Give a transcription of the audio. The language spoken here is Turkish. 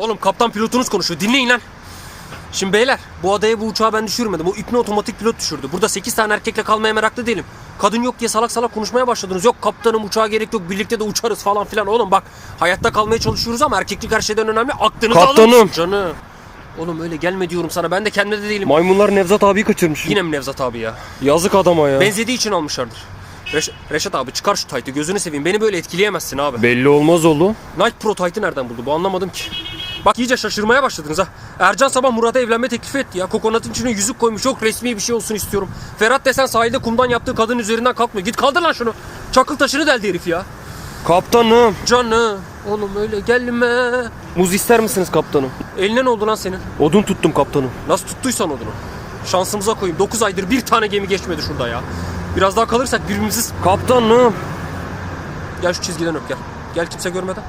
Oğlum kaptan pilotunuz konuşuyor. Dinleyin lan. Şimdi beyler bu adaya bu uçağı ben düşürmedim. O ipne otomatik pilot düşürdü. Burada 8 tane erkekle kalmaya meraklı değilim. Kadın yok diye salak salak konuşmaya başladınız. Yok kaptanım uçağa gerek yok birlikte de uçarız falan filan. Oğlum bak hayatta kalmaya çalışıyoruz ama erkeklik her şeyden önemli. Aklınızı alın. Kaptanım. Canım. Oğlum öyle gelme diyorum sana. Ben de kendimde de değilim. Maymunlar Nevzat abiyi kaçırmış. Yine mi Nevzat abi ya? Yazık adama ya. Benzediği için almışlardır. Reş- Reşat abi çıkar şu taytı gözünü seveyim. Beni böyle etkileyemezsin abi. Belli olmaz oğlum. Nike Pro Tight'ı nereden buldu bu anlamadım ki. Bak iyice şaşırmaya başladınız ha. Ercan sabah Murat'a evlenme teklifi etti ya. Kokonatın içine yüzük koymuş. Çok resmi bir şey olsun istiyorum. Ferhat desen sahilde kumdan yaptığı kadın üzerinden kalkmıyor. Git kaldır lan şunu. Çakıl taşını deldi herif ya. Kaptanım. Canım. Oğlum öyle gelme. Muz ister misiniz kaptanım? Eline ne oldu lan senin? Odun tuttum kaptanım. Nasıl tuttuysan odunu. Şansımıza koyayım. 9 aydır bir tane gemi geçmedi şurada ya. Biraz daha kalırsak birbirimizi... Kaptanım. Gel şu çizgiden öp gel. Gel kimse görmeden.